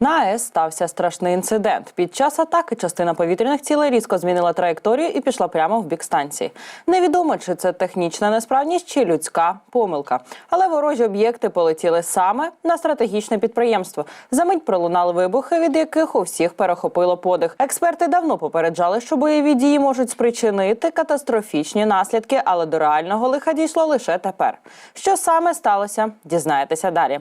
На АЕС стався страшний інцидент. Під час атаки частина повітряних цілей різко змінила траєкторію і пішла прямо в бік станції. Невідомо, чи це технічна несправність, чи людська помилка. Але ворожі об'єкти полетіли саме на стратегічне підприємство. Замить пролунали вибухи, від яких у всіх перехопило подих. Експерти давно попереджали, що бойові дії можуть спричинити катастрофічні наслідки, але до реального лиха дійшло лише тепер. Що саме сталося, дізнаєтеся далі.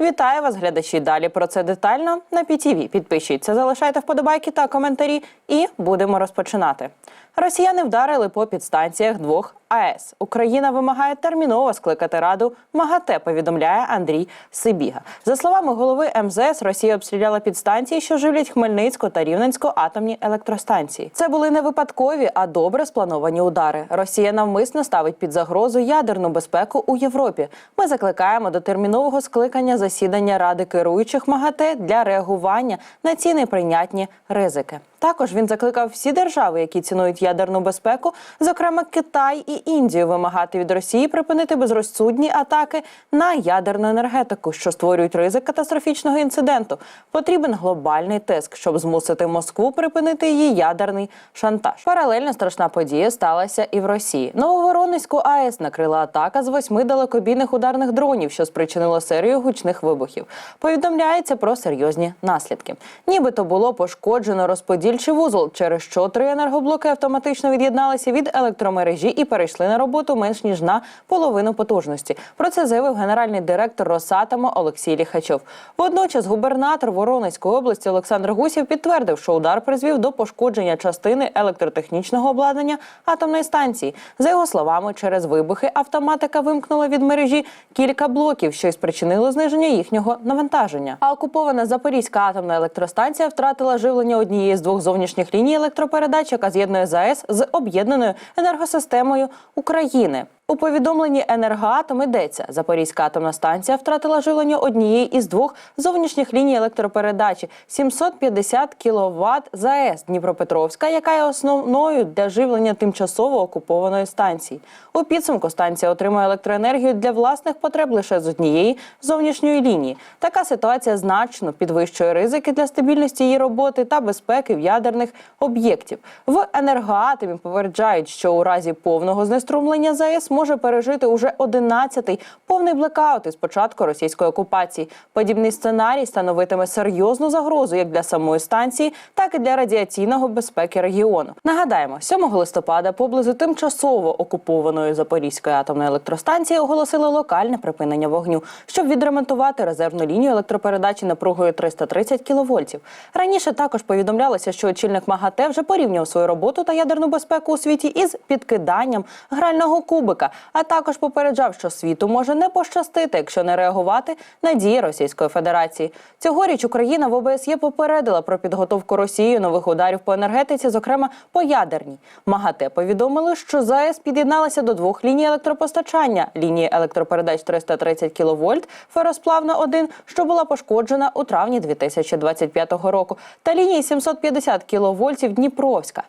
Вітаю вас, глядачі. Далі про це детально на PTV. Підпишіться, залишайте вподобайки та коментарі, і будемо розпочинати. Росіяни вдарили по підстанціях двох АЕС. Україна вимагає терміново скликати раду МАГАТЕ. Повідомляє Андрій Сибіга. За словами голови МЗС, Росія обстріляла підстанції, що живлять Хмельницьку та Рівненську атомні електростанції. Це були не випадкові, а добре сплановані удари. Росія навмисно ставить під загрозу ядерну безпеку у Європі. Ми закликаємо до термінового скликання засідання ради керуючих МАГАТЕ для реагування на ці неприйнятні ризики. Також він закликав всі держави, які цінують ядерну безпеку, зокрема Китай і Індію, вимагати від Росії припинити безрозсудні атаки на ядерну енергетику, що створюють ризик катастрофічного інциденту. Потрібен глобальний тиск, щоб змусити Москву припинити її ядерний шантаж. Паралельно страшна подія сталася і в Росії. Нововоронезьку АЕС накрила атака з восьми далекобійних ударних дронів, що спричинило серію гучних вибухів. Повідомляється про серйозні наслідки. Нібито було пошкоджено розподільчий вузол, через що три енергоблоки автоматично від'єдналися від електромережі і перейшли на роботу менш ніж на половину потужності. Про це заявив генеральний директор Росатому Олексій Ліхачов. Водночас губернатор Воронезької області Олександр Гусів підтвердив, що удар призвів до пошкодження частини електротехнічного обладнання атомної станції. За його словами, через вибухи автоматика вимкнула від мережі кілька блоків, що й спричинило зниження їхнього навантаження. А окупована Запорізька атомна електростанція втратила живлення однієї з двох зовнішніх ліній електропередач, яка з'єднує ЗАЕС з об'єднаною енергосистемою України. У повідомленні енергоатом йдеться, Запорізька атомна станція втратила живлення однієї із двох зовнішніх ліній електропередачі 750 кВт ЗАЕС Дніпропетровська, яка є основною для живлення тимчасово окупованої станції. У підсумку станція отримує електроенергію для власних потреб лише з однієї зовнішньої лінії. Така ситуація значно підвищує ризики для стабільності її роботи та безпеки в ядерних об'єктів. В енергоатомі попереджають, що у разі повного знеструмлення ЗАЕС може пережити уже 11-й повний блекаут із початку російської окупації. Подібний сценарій становитиме серйозну загрозу як для самої станції, так і для радіаційного безпеки регіону. Нагадаємо, 7 листопада поблизу тимчасово окупованої Запорізької атомної електростанції оголосили локальне припинення вогню, щоб відремонтувати резервну лінію електропередачі напругою 330 кВт. Раніше також повідомлялося, що очільник МАГАТЕ вже порівняв свою роботу та ядерну безпеку у світі із підкиданням грального кубика, а також попереджав, що світу може не пощастити, якщо не реагувати на дії Російської Федерації. Цьогоріч Україна в ОБСЄ попередила про підготовку Росією нових ударів по енергетиці, зокрема по ядерній. МАГАТЕ повідомили, що ЗАЕС під'єдналася до двох ліній електропостачання: лінії електропередач 330 кВт, феросплавна 1, що була пошкоджена у травні 2025 року, та лінії 750 кВт Дніпровська.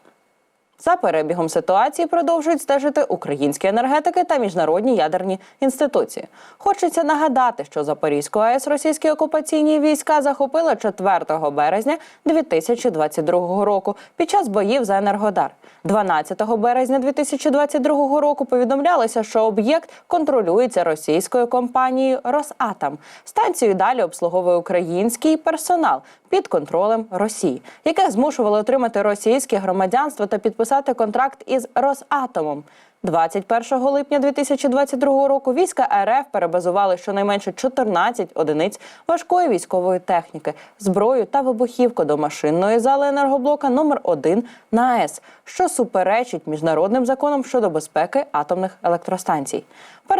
За перебігом ситуації продовжують стежити українські енергетики та міжнародні ядерні інституції. Хочеться нагадати, що Запорізьку АЕС російські окупаційні війська захопили 4 березня 2022 року під час боїв за Енергодар. 12 березня 2022 року повідомлялося, що об'єкт контролюється російською компанією Росатом. Станцію далі обслуговує український персонал під контролем Росії, яке змушували отримати російське громадянство та підписати контракт із Росатомом. 21 липня 2022 року війська РФ перебазували щонайменше 14 одиниць важкої військової техніки, зброю та вибухівку до машинної зали енергоблока номер 1 на АЕС, що суперечить міжнародним законам щодо безпеки атомних електростанцій.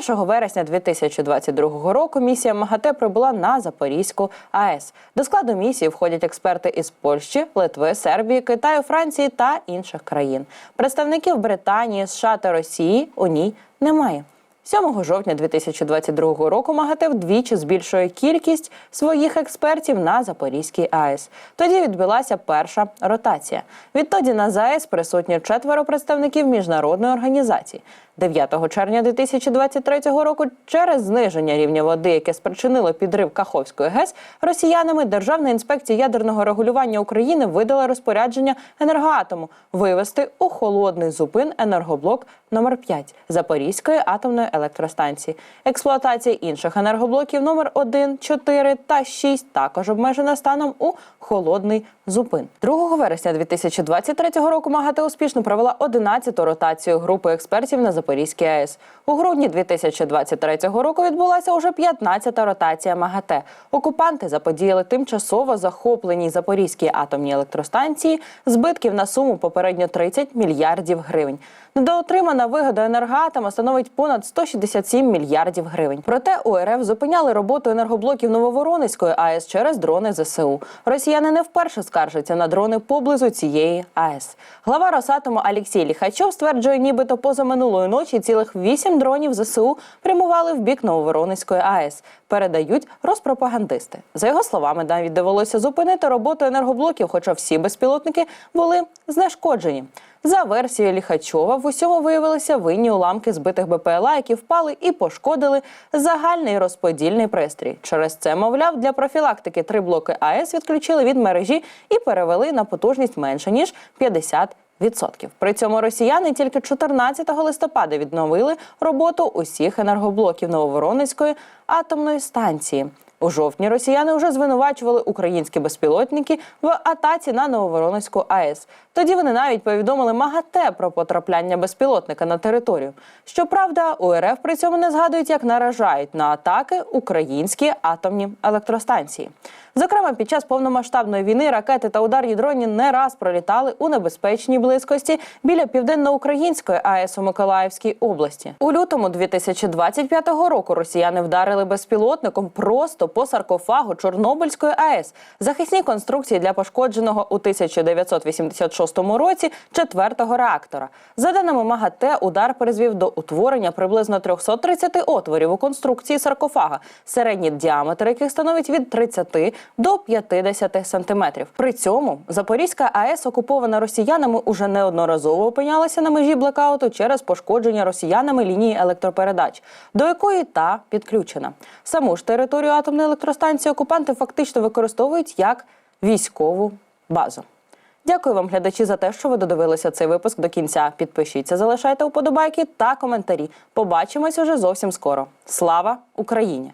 1 вересня 2022 року місія МАГАТЕ прибула на Запорізьку АЕС. До складу місії входять експерти із Польщі, Литви, Сербії, Китаю, Франції та інших країн. Представників Британії, США та Росії у ній немає. 7 жовтня 2022 року МАГАТЕ вдвічі збільшує кількість своїх експертів на Запорізькій АЕС. Тоді відбулася перша ротація. Відтоді на ЗАЕС присутні четверо представників міжнародної організації. 9 червня 2023 року через зниження рівня води, яке спричинило підрив Каховської ГЕС, росіянами Державна інспекція ядерного регулювання України видала розпорядження енергоатому вивести у холодний зупин енергоблок номер 5 Запорізької атомної електростанції. Експлуатація інших енергоблоків номер 1, 4 та 6 також обмежена станом у холодний зупин. 2 вересня 2023 року МАГАТЕ успішно провела 11-ту ротацію групи експертів на Запорізькій АЕС. У грудні 2023 року відбулася уже 15-та ротація МАГАТЕ. Окупанти заподіяли тимчасово захопленій Запорізькій атомній електростанції збитків на суму попередньо 30 мільярдів гривень. Недоотримана вигода енергоатома становить понад 167 мільярдів гривень. Проте у РФ зупиняли роботу енергоблоків Нововоронезької АЕС через дрони ЗСУ. Росіяни не вперше скаржаться на дрони поблизу цієї АЕС. Глава Росатому Олексій Ліхачов стверджує, нібито позаминулої ночі цілих вісім дронів ЗСУ прямували в бік Нововоронезької АЕС. Передають розпропагандисти. За його словами, навіть довелося зупинити роботу енергоблоків, хоча всі безпілотники були знешкоджені. За версією Ліхачова, в усьому виявилися винні уламки збитих БПЛА, які впали і пошкодили загальний розподільний пристрій. Через це, мовляв, для профілактики три блоки АЕС відключили від мережі і перевели на потужність менше ніж 50 Відсотків при цьому росіяни тільки 14 листопада відновили роботу усіх енергоблоків Нововоронецької атомної станції. У жовтні росіяни вже звинувачували українські безпілотники в атаці на Нововоронецьку АЕС. Тоді вони навіть повідомили МАГАТЕ про потрапляння безпілотника на територію. Щоправда, у РФ при цьому не згадують, як наражають на атаки українські атомні електростанції. Зокрема, під час повномасштабної війни ракети та ударні дроні не раз пролітали у небезпечній близькості біля південноукраїнської АЕС у Миколаївській області. У лютому 2025 року росіяни вдарили безпілотником просто по саркофагу Чорнобильської АЕС, захисні конструкції для пошкодженого у 1986 році четвертого реактора. За даними МАГАТЕ, удар призвів до утворення приблизно 330 отворів у конструкції саркофага, середній діаметр яких становить від 30 до 50 сантиметрів. При цьому Запорізька АЕС, окупована росіянами, уже неодноразово опинялася на межі блекауту через пошкодження росіянами лінії електропередач, до якої та підключена. Саму ж територію атомної електростанції окупанти фактично використовують як військову базу. Дякую вам, глядачі, за те, що ви додивилися цей випуск до кінця. Підпишіться, залишайте уподобайки та коментарі. Побачимось уже зовсім скоро. Слава Україні!